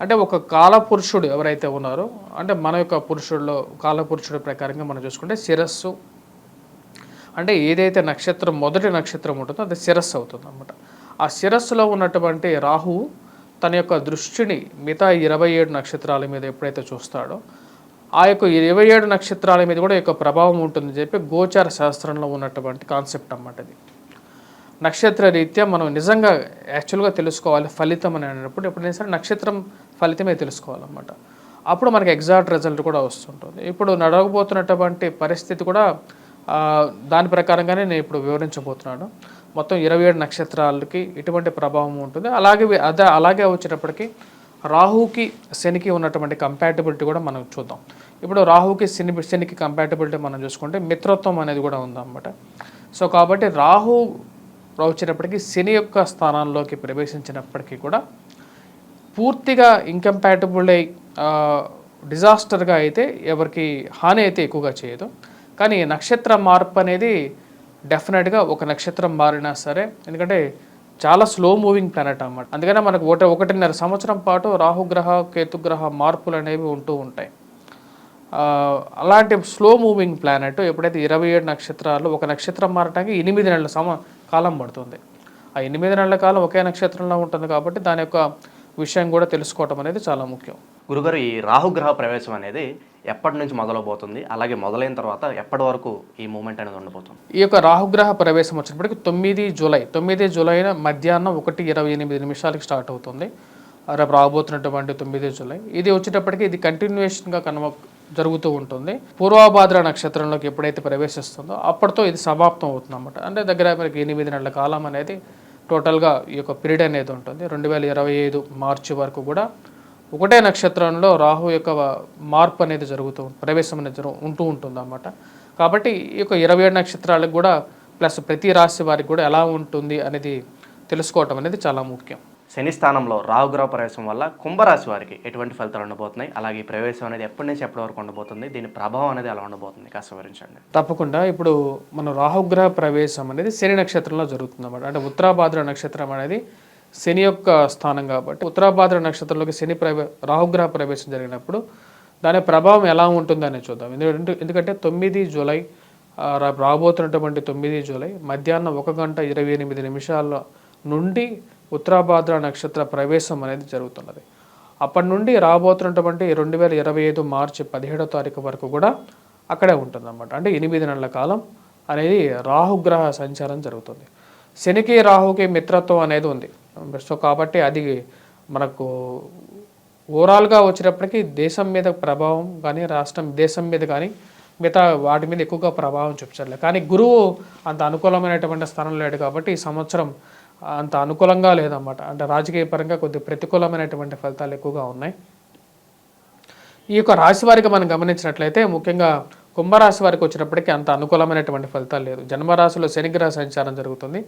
అంటే ఒక కాలపురుషుడు ఎవరైతే ఉన్నారో అంటే మన యొక్క పురుషుల్లో కాలపురుషుడు ప్రకారంగా మనం చూసుకుంటే శిరస్సు. అంటే ఏదైతే నక్షత్రం మొదటి నక్షత్రం ఉంటుందో అది శిరస్సు అవుతుంది అనమాట ఆ శిరస్సులో ఉన్నటువంటి రాహువు తన యొక్క దృష్టిని మిగతా ఇరవై ఏడు నక్షత్రాల మీద ఎప్పుడైతే చూస్తాడో ఆ యొక్క ఇరవై ఏడు నక్షత్రాల మీద కూడా యొక్క ప్రభావం ఉంటుందని చెప్పి గోచార శాస్త్రంలో ఉన్నటువంటి కాన్సెప్ట్ అన్నమాట ఇది నక్షత్ర రీత్యా మనం నిజంగా యాక్చువల్గా తెలుసుకోవాలి ఫలితం అని అన్నప్పుడు ఎప్పుడైనా సరే నక్షత్రం ఫలితమే తెలుసుకోవాలన్నమాట. అప్పుడు మనకి ఎగ్జాక్ట్ రిజల్ట్ కూడా వస్తుంటుంది. ఇప్పుడు నడవబోతున్నటువంటి పరిస్థితి కూడా దాని ప్రకారంగానే నేను ఇప్పుడు వివరించబోతున్నాను. మొత్తం ఇరవై ఏడు నక్షత్రాలకి ఎటువంటి ప్రభావం ఉంటుంది. అలాగే అదే అలాగే వచ్చేటప్పటికి రాహుకి శనికి ఉన్నటువంటి కంపాటబిలిటీ కూడా మనం చూద్దాం. ఇప్పుడు రాహుకి శని శనికి కంపాటబిలిటీ మనం చూసుకుంటే మిత్రత్వం అనేది కూడా ఉందన్నమాట. సో కాబట్టి రాహు వచ్చేటప్పటికి శని యొక్క స్థానాల్లోకి ప్రవేశించినప్పటికీ కూడా పూర్తిగా ఇంకంపాటబుల్ అయి డిజాస్టర్గా అయితే ఎవరికి హాని అయితే ఎక్కువగా చేయదు. కానీ నక్షత్ర మార్పు అనేది డెఫినెట్గా ఒక నక్షత్రం మారినా సరే ఎందుకంటే చాలా స్లో మూవింగ్ ప్లానెట్ అన్నమాట. అందుకనే మనకు ఒకటి ఒకటిన్నర సంవత్సరం పాటు రాహుగ్రహ కేతుగ్రహ మార్పులు అనేవి ఉంటూ ఉంటాయి. అలాంటి స్లో మూవింగ్ ప్లానెట్ ఎప్పుడైతే ఇరవై ఏడు నక్షత్రాలు ఒక నక్షత్రం మారటానికి ఎనిమిది నెలల సమ కాలం పడుతుంది. ఆ ఎనిమిది నెలల కాలం ఒకే నక్షత్రంలో ఉంటుంది కాబట్టి దాని యొక్క విషయం కూడా తెలుసుకోవటం అనేది చాలా ముఖ్యం. గురుగారు ఈ రాహుగ్రహ ప్రవేశం అనేది ఎప్పటి నుంచి మొదలవబోతుంది? అలాగే మొదలైన తర్వాత ఎప్పటి వరకు ఈ మూమెంట్ అనేది ఉండబోతుంది? ఈ యొక్క రాహుగ్రహ ప్రవేశం వచ్చినప్పటికి తొమ్మిది జూలై తొమ్మిది జూలై మధ్యాహ్నం ఒకటి ఇరవై ఎనిమిది నిమిషాలకి స్టార్ట్ అవుతుంది. రేపు రాబోతున్నటువంటి తొమ్మిది జూలై. ఇది వచ్చేటప్పటికి ఇది కంటిన్యూషన్గా కనుమ జరుగుతూ ఉంటుంది. పూర్వభాద్ర నక్షత్రంలోకి ఎప్పుడైతే ప్రవేశిస్తుందో అప్పటితో ఇది సమాప్తం అవుతుంది అన్నమాట అంటే దగ్గర మనకి ఎనిమిది నెలల కాలం అనేది టోటల్గా ఈ యొక్క పీరియడ్ అనేది ఉంటుంది. రెండు వేల ఇరవై ఐదు మార్చి వరకు కూడా ఒకటే నక్షత్రంలో రాహు యొక్క మార్పు అనేది జరుగుతూ ప్రవేశం అనేది జరుగు ఉంటూ ఉంటుంది అన్నమాట కాబట్టి ఈ యొక్క ఇరవై ఏడు నక్షత్రాలకు కూడా ప్లస్ ప్రతి రాశి వారికి కూడా ఎలా ఉంటుంది అనేది తెలుసుకోవటం అనేది చాలా ముఖ్యం. శని స్థానంలో రాహుగ్రహ ప్రవేశం వల్ల కుంభరాశి వారికి ఎటువంటి ఫలితాలు ఉండబోతున్నాయి? అలాగే ఈ ప్రవేశం అనేది ఎప్పటి నుంచి ఎప్పటి వరకు ఉండబోతుంది? దీని ప్రభావం అనేది ఎలా ఉండబోతుంది? కాస్త వివరించండి. తప్పకుండా. ఇప్పుడు మన రాహుగ్రహ ప్రవేశం అనేది శని నక్షత్రంలో జరుగుతుంది అన్నమాట. అంటే ఉత్తరాభాద్ర నక్షత్రం అనేది శని యొక్క స్థానం కాబట్టి ఉత్తరాభాద్ర నక్షత్రంలోకి శని ప్రవే రాహుగ్రహ ప్రవేశం జరిగినప్పుడు దాని ప్రభావం ఎలా ఉంటుందని చూద్దాం. ఎందుకంటే ఎందుకంటే తొమ్మిది జూలై రాబోతున్నటువంటి తొమ్మిది జూలై మధ్యాహ్నం ఒక గంట ఇరవై ఎనిమిది నిమిషాల నుండి ఉత్తరాభాద్ర నక్షత్ర ప్రవేశం అనేది జరుగుతున్నది. అప్పటి నుండి రాబోతున్నటువంటి రెండు వేల ఇరవై ఐదు మార్చి పదిహేడో తారీఖు వరకు కూడా అక్కడే ఉంటుందన్నమాట. అంటే ఎనిమిది నెలల కాలం అనేది రాహుగ్రహ సంచారం జరుగుతుంది. శనికి రాహుకి మిత్రత్వం అనేది ఉంది. సో కాబట్టి అది మనకు ఓవరాల్గా వచ్చినప్పటికీ దేశం మీద ప్రభావం కానీ రాష్ట్రం దేశం మీద కానీ మిగతా వాటి మీద ఎక్కువగా ప్రభావం చూపించట్లేదు. కానీ గురువు అంత అనుకూలమైనటువంటి స్థానంలో లేడు కాబట్టి ఈ సంవత్సరం అంత అనుకూలంగా లేదన్నమాట. అంటే రాజకీయ పరంగా కొద్ది ప్రతికూలమైనటువంటి ఫలితాలు ఎక్కువగా ఉన్నాయి. ఈ యొక్క రాశి వారికి మనం గమనించినట్లయితే ముఖ్యంగా కుంభరాశి వారికి వచ్చినప్పటికీ అంత అనుకూలమైనటువంటి ఫలితాలు లేదు జన్మరాశిలో శనిగ్రహ సంచారం జరుగుతుంది.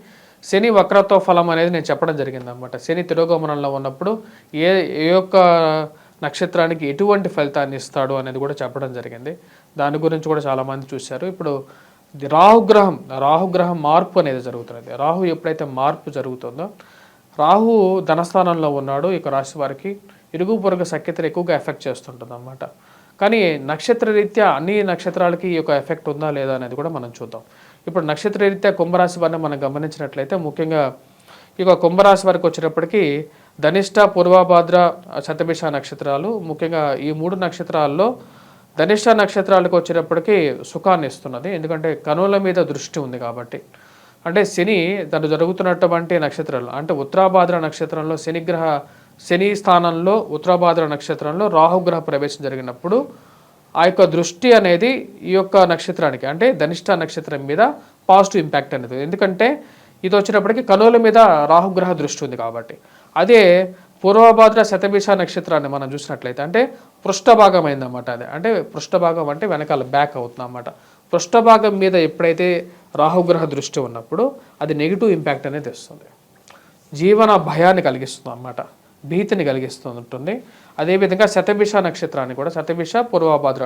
శని వక్రత్వ ఫలం అనేది నేను చెప్పడం జరిగింది అనమాట శని తిరోగమనంలో ఉన్నప్పుడు ఏ ఏ యొక్క నక్షత్రానికి ఎటువంటి ఫలితాన్ని ఇస్తాడు అనేది కూడా చెప్పడం జరిగింది. దాని గురించి కూడా చాలామంది చూశారు. ఇప్పుడు ఇది రాహుగ్రహం రాహుగ్రహం మార్పు అనేది జరుగుతున్నది. రాహు ఎప్పుడైతే మార్పు జరుగుతుందో రాహు ధనస్థానంలో ఉన్నాడు ఇక రాశి వారికి ఇరుగు పొరుగు సఖ్యతలు ఎక్కువగా ఎఫెక్ట్ చేస్తుంటుంది అనమాట కానీ నక్షత్ర రీత్యా అన్ని నక్షత్రాలకి ఈ యొక్క ఎఫెక్ట్ ఉందా లేదా అనేది కూడా మనం చూద్దాం. ఇప్పుడు నక్షత్ర రీత్యా కుంభరాశి వారిని మనం గమనించినట్లయితే ముఖ్యంగా ఇక కుంభరాశి వారికి వచ్చినప్పటికీ ధనిష్ట పూర్వభాద్ర శతభిష నక్షత్రాలు ముఖ్యంగా ఈ మూడు నక్షత్రాల్లో ధనిష్ట నక్షత్రాలకు వచ్చేటప్పటికి సుఖాన్ని ఇస్తున్నది. ఎందుకంటే కనుల మీద దృష్టి ఉంది కాబట్టి. అంటే శని తను జరుగుతున్నటువంటి నక్షత్రాలు అంటే ఉత్తరాభాద్ర నక్షత్రంలో శనిగ్రహ శని స్థానంలో ఉత్తరాభాద్ర నక్షత్రంలో రాహుగ్రహ ప్రవేశం జరిగినప్పుడు ఆ యొక్క దృష్టి అనేది ఈ యొక్క నక్షత్రానికి అంటే ధనిష్ట నక్షత్రం మీద పాజిటివ్ ఇంపాక్ట్ అనేది. ఎందుకంటే ఇది వచ్చినప్పటికీ కనుల మీద రాహుగ్రహ దృష్టి ఉంది కాబట్టి. అదే పూర్వభాద్ర శతభిష నక్షత్రాన్ని మనం చూసినట్లయితే అంటే పృష్ఠభాగం అయిందన్నమాట అది. అంటే పృష్ఠభాగం అంటే వెనకాల బ్యాక్ అవుతుంది అన్నమాట పృష్ఠభాగం మీద ఎప్పుడైతే రాహుగ్రహ దృష్టి ఉన్నప్పుడు అది నెగిటివ్ ఇంపాక్ట్ అనేది ఇస్తుంది జీవన భయాన్ని కలిగిస్తుంది అన్నమాట భీతిని కలిగిస్తూ ఉంటుంది అదేవిధంగా శతభిష నక్షత్రాన్ని కూడా శతభిష పూర్వభాద్ర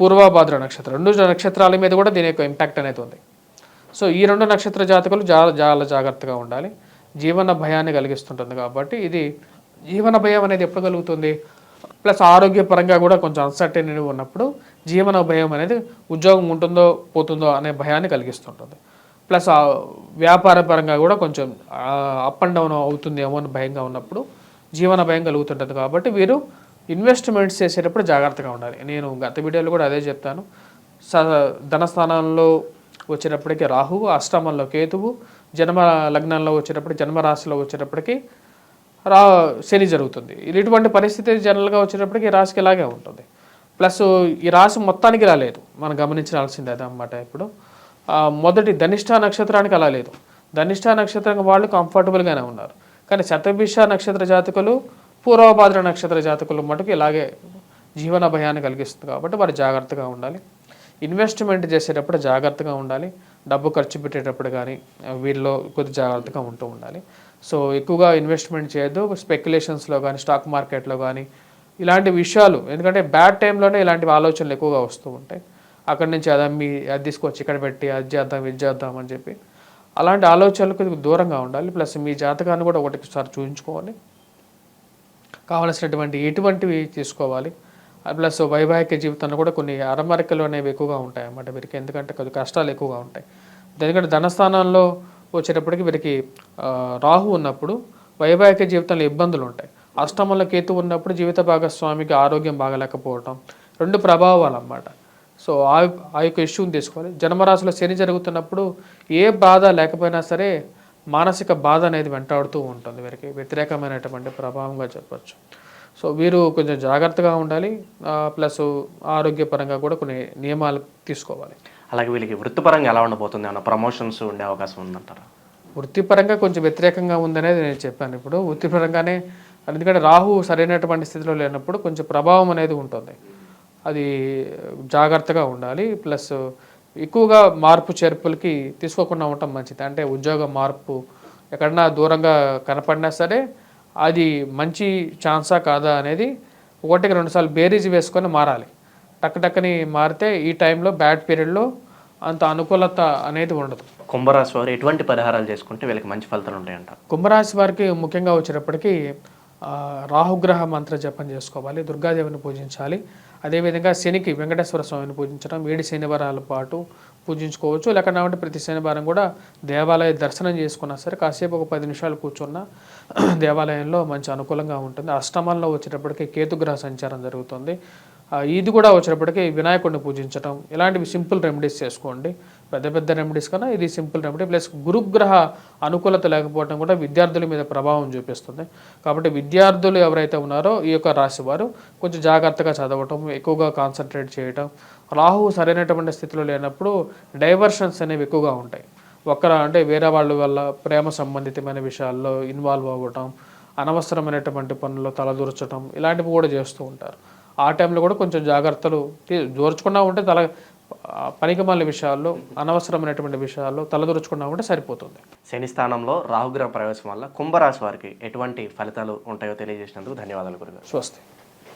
పూర్వభాద్ర నక్షత్రం. రెండు నక్షత్రాల మీద కూడా దీని యొక్క ఇంపాక్ట్ అనేది ఉంది. సో ఈ రెండు నక్షత్ర జాతకులు చాలా చాలా జాగ్రత్తగా ఉండాలి. జీవన భయాన్ని కలిగిస్తుంటుంది కాబట్టి ఇది జీవన భయం అనేది ఎప్పుడు కలుగుతుంది? ప్లస్ ఆరోగ్యపరంగా కూడా కొంచెం అన్సర్టెనిటీ ఉన్నప్పుడు జీవన భయం అనేది ఉద్యోగం ఉంటుందో పోతుందో అనే భయాన్ని కలిగిస్తుంటుంది. ప్లస్ వ్యాపార పరంగా కూడా కొంచెం అప్ అండ్ డౌన్ అవుతుందేమో అని భయంగా ఉన్నప్పుడు జీవన భయం కలుగుతుంటుంది కాబట్టి వీరు ఇన్వెస్ట్మెంట్స్ చేసేటప్పుడు జాగ్రత్తగా ఉండాలి. నేను గత వీడియోలో కూడా అదే చెప్తాను. స ధనస్థానంలో వచ్చేటప్పటికి రాహువు అష్టమంలో కేతువు జన్మ లగ్నంలో వచ్చేటప్పటికి జన్మరాశిలో వచ్చేటప్పటికి రా శని జరుగుతుంది. ఇటువంటి పరిస్థితి జనరల్గా వచ్చేటప్పటికి ఈ రాశికి ఇలాగే ఉంటుంది. ప్లస్ ఈ రాశి మొత్తానికి రాలేదు మనం గమనించాల్సిందే అదనమాట ఇప్పుడు. మొదటి ధనిష్ట నక్షత్రానికి అలా లేదు. ధనిష్ట నక్షత్రం వాళ్ళు కంఫర్టబుల్గానే ఉన్నారు. కానీ శతభిష నక్షత్ర జాతకులు పూర్వభాద్ర నక్షత్ర జాతకులు మటుకు ఇలాగే జీవన భయాన్ని కలిగిస్తుంది కాబట్టి వారు జాగ్రత్తగా ఉండాలి. ఇన్వెస్ట్మెంట్ చేసేటప్పుడు జాగ్రత్తగా ఉండాలి. డబ్బు ఖర్చు పెట్టేటప్పుడు కానీ వీళ్ళలో కొద్ది జాగ్రత్తగా ఉంటూ ఉండాలి. సో ఎక్కువగా ఇన్వెస్ట్మెంట్ చేయొద్దు. స్పెక్యులేషన్స్లో కానీ స్టాక్ మార్కెట్లో కానీ ఇలాంటి విషయాలు ఎందుకంటే బ్యాడ్ టైంలోనే ఇలాంటి ఆలోచనలు ఎక్కువగా వస్తూ ఉంటాయి. అక్కడి నుంచి అది అమ్మి అది తీసుకొచ్చి ఇక్కడ పెట్టి అది చేద్దాం ఇది చేద్దాం అని చెప్పి అలాంటి ఆలోచనలకు దూరంగా ఉండాలి. ప్లస్ మీ జాతకాన్ని కూడా ఒకటిసారి చూపించుకోవాలి కావలసినటువంటి ఎటువంటివి తీసుకోవాలి. ప్లస్ వైవాహిక జీవితంలో కూడా కొన్ని అరమరికలు అనేవి ఎక్కువగా ఉంటాయి అన్నమాట వీరికి. ఎందుకంటే కొద్ది కష్టాలు ఎక్కువగా ఉంటాయి. ఎందుకంటే ధనస్థానంలో వచ్చేటప్పటికి వీరికి రాహు ఉన్నప్పుడు వైవాహిక జీవితంలో ఇబ్బందులు ఉంటాయి. అష్టమంలో కేతు ఉన్నప్పుడు జీవిత భాగస్వామికి ఆరోగ్యం బాగలేకపోవటం రెండు ప్రభావాలు అన్నమాట సో ఆ ఆ యొక్క ఇష్యూని తీసుకోవాలి. జన్మరాశిలో శని జరుగుతున్నప్పుడు ఏ బాధ లేకపోయినా సరే మానసిక బాధ అనేది వెంటాడుతూ ఉంటుంది వీరికి. వ్యతిరేకమైనటువంటి ప్రభావంగా చెప్పచ్చు. సో వీరు కొంచెం జాగ్రత్తగా ఉండాలి. ప్లస్ ఆరోగ్యపరంగా కూడా కొన్ని నియమాలు తీసుకోవాలి. అలాగే వీళ్ళకి వృత్తిపరంగా ఎలా ఉండబోతుంది ఏమైనా ప్రమోషన్స్ ఉండే అవకాశం ఉందంటారా? వృత్తిపరంగా కొంచెం వ్యతిరేకంగా ఉందనేది నేను చెప్పాను. ఇప్పుడు వృత్తిపరంగానే ఎందుకంటే రాహు సరైనటువంటి స్థితిలో లేనప్పుడు కొంచెం ప్రభావం అనేది ఉంటుంది. అది జాగ్రత్తగా ఉండాలి. ప్లస్ ఎక్కువగా మార్పు చేర్పులకి తీసుకోకుండా ఉండటం మంచిది. అంటే ఉద్యోగ మార్పు ఎక్కడన్నా దూరంగా కనపడినా సరే అది మంచి ఛాన్సా కాదా అనేది ఒకటికి రెండుసార్లు బేరీజ్ వేసుకొని మారాలి. టక్ టక్కని మారితే ఈ టైంలో బ్యాడ్ పీరియడ్లో అంత అనుకూలత అనేది ఉండదు. కుంభరాశి వారు ఎటువంటి పరిహారాలు చేసుకుంటే వీళ్ళకి మంచి ఫలితాలు ఉంటాయంటారు కుంభరాశి వారికి ముఖ్యంగా వచ్చేటప్పటికి రాహుగ్రహ మంత్ర జపం చేసుకోవాలి దుర్గాదేవిని పూజించాలి. అదేవిధంగా శనికి వెంకటేశ్వర స్వామిని పూజించడం ఏడు శనివారాల పాటు పూజించుకోవచ్చు. లేకపోతే ప్రతి శనివారం కూడా దేవాలయ దర్శనం చేసుకున్నా సరే కాసేపు ఒక పది నిమిషాలు కూర్చున్నా దేవాలయంలో మంచి అనుకూలంగా ఉంటుంది. అష్టమంలో వచ్చేటప్పటికి కేతుగ్రహ సంచారం జరుగుతుంది. ఇది కూడా వచ్చినప్పటికీ వినాయకుడిని పూజించడం ఇలాంటివి సింపుల్ రెమెడీస్ చేసుకోండి. పెద్ద పెద్ద రెమెడీస్ కన్నా ఇది సింపుల్ రెమెడీ. ప్లస్ గురుగ్రహ అనుకూలత లేకపోవడం కూడా విద్యార్థుల మీద ప్రభావం చూపిస్తుంది. కాబట్టి విద్యార్థులు ఎవరైతే ఉన్నారో ఈ యొక్క రాశి వారు కొంచెం జాగ్రత్తగా చదవటం ఎక్కువగా కాన్సన్ట్రేట్ చేయటం రాహు సరైనటువంటి స్థితిలో లేనప్పుడు డైవర్షన్స్ అనేవి ఎక్కువగా ఉంటాయి. ఒక్కర అంటే వేరే వాళ్ళ వల్ల ప్రేమ సంబంధితమైన విషయాల్లో ఇన్వాల్వ్ అవ్వటం అనవసరమైనటువంటి పనుల్లో తలదూర్చడం ఇలాంటివి కూడా చేస్తూ ఉంటారు. ఆ టైంలో కూడా కొంచెం జాగ్రత్తలు దూర్చకుండా ఉంటే తల పనికిమాల విషయాల్లో అనవసరమైనటువంటి విషయాల్లో తలదూర్చకుండా ఉంటే సరిపోతుంది. శని స్థానంలో రాహుగ్రహ ప్రవేశం వల్ల కుంభరాశి వారికి ఎటువంటి ఫలితాలు ఉంటాయో తెలియజేసినందుకు ధన్యవాదాలు గురుగారు. స్వస్తి.